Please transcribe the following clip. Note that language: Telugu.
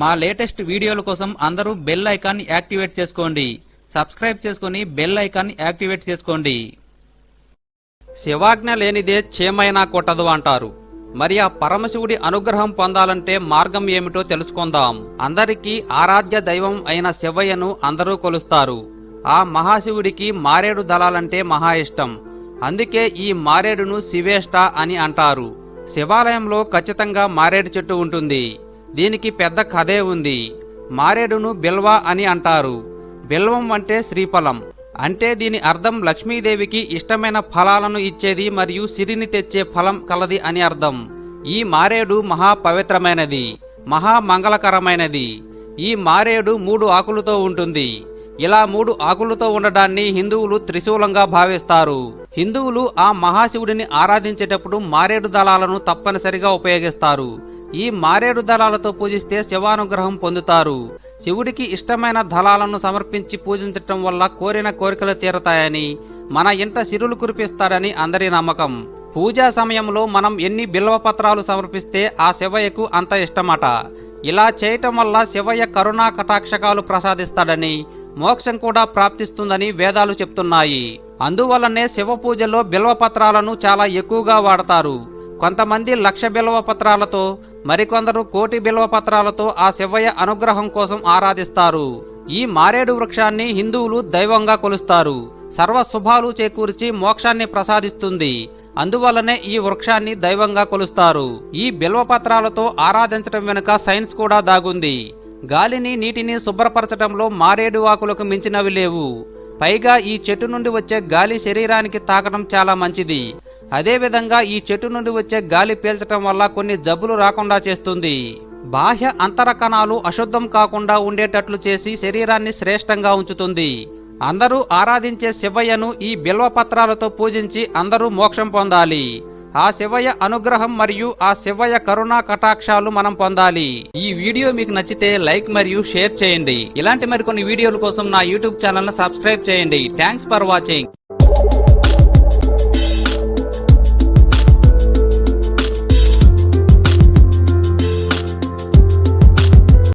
మా లేటెస్ట్ వీడియోల కోసం అందరూ బెల్ ఐకాన్ యాక్టివేట్ చేసుకోండి. సబ్స్క్రైబ్ చేసుకుని బెల్ ఐకాన్ యాక్టివేట్ చేసుకోండి. శివాజ్ఞ లేనిదే చేమైనా కొట్టదు అంటారు. మరి ఆ పరమశివుడి అనుగ్రహం పొందాలంటే మార్గం ఏమిటో తెలుసుకుందాం. అందరికీ ఆరాధ్య దైవం అయిన శివయ్యను అందరూ కొలుస్తారు. ఆ మహాశివుడికి మారేడు దళాలంటే మహా ఇష్టం. అందుకే ఈ మారేడును శివేష్ట అని అంటారు. శివాలయంలో ఖచ్చితంగా మారేడు చెట్టు ఉంటుంది. దీనికి పెద్ద కథే ఉంది. మారేడును బిల్వ అని అంటారు. బిల్వం అంటే శ్రీఫలం. అంటే దీని అర్థం లక్ష్మీదేవికి ఇష్టమైన ఫలాలను ఇచ్చేది మరియు సిరిని తెచ్చే ఫలం కలది అని అర్థం. ఈ మారేడు మహా పవిత్రమైనది మహా మంగళకరమైనది ఈ మారేడు మూడు ఆకులతో ఉంటుంది. ఇలా మూడు ఆకులతో ఉండడాన్ని హిందువులు త్రిశూలంగా భావిస్తారు. హిందువులు ఆ మహాశివుడిని ఆరాధించేటప్పుడు మారేడు దళాలను తప్పనిసరిగా ఉపయోగిస్తారు. ఈ మారేడు దళాలతో పూజిస్తే శివానుగ్రహం పొందుతారు. శివుడికి ఇష్టమైన దళాలను సమర్పించి పూజించటం వల్ల కోరిన కోరికలు తీరతాయని మన ఇంట సిరులు కురిపిస్తాడని అందరి నమ్మకం. పూజా సమయంలో మనం ఎన్ని బిల్వ పత్రాలు సమర్పిస్తే ఆ శివయ్యకు అంత ఇష్టమట. ఇలా చేయటం వల్ల శివయ్య కరుణా కటాక్షకాలు ప్రసాదిస్తాడని మోక్షం కూడా ప్రాప్తిస్తుందని వేదాలు చెప్తున్నాయి. అందువల్లనే శివ పూజలో బిల్వ పత్రాలను చాలా ఎక్కువగా వాడతారు. కొంతమంది లక్ష బిల్వ పత్రాలతో మరికొందరు కోటి బిల్వ పత్రాలతో ఆ శివయ్య అనుగ్రహం కోసం ఆరాధిస్తారు. ఈ మారేడు వృక్షాన్ని హిందువులు దైవంగా కొలుస్తారు. సర్వ శుభాలు చేకూర్చి మోక్షాన్ని ప్రసాదిస్తుంది. అందువల్లనే ఈ వృక్షాన్ని దైవంగా కొలుస్తారు. ఈ బిల్వపత్రాలతో ఆరాధించటం వెనుక సైన్స్ కూడా దాగుంది. గాలిని నీటిని శుభ్రపరచటంలో మారేడు ఆకులకు మించినవి లేవు. పైగా ఈ చెట్టు నుండి వచ్చే గాలి శరీరానికి తాకడం చాలా మంచిది. అదేవిధంగా ఈ చెట్టు నుండి వచ్చే గాలి పీల్చటం వల్ల కొన్ని జబ్బులు రాకుండా చేస్తుంది. బాహ్య అంతర కణాలు అశుద్ధం కాకుండా ఉండేటట్లు చేసి శరీరాన్ని శ్రేష్టంగా ఉంచుతుంది. అందరూ ఆరాధించే శివయ్యను ఈ బిల్వపత్రాలతో పూజించి అందరూ మోక్షం పొందాలి. ఆ శివయ్య అనుగ్రహం మరియు ఆ శివయ్య కరుణా కటాక్షాలు మనం పొందాలి. ఈ వీడియో మీకు నచ్చితే లైక్ మరియు షేర్ చేయండి. ఇలాంటి మరికొన్ని వీడియోల కోసం నా యూట్యూబ్ ఛానల్ సబ్స్క్రైబ్ చేయండి. Thanks for watching.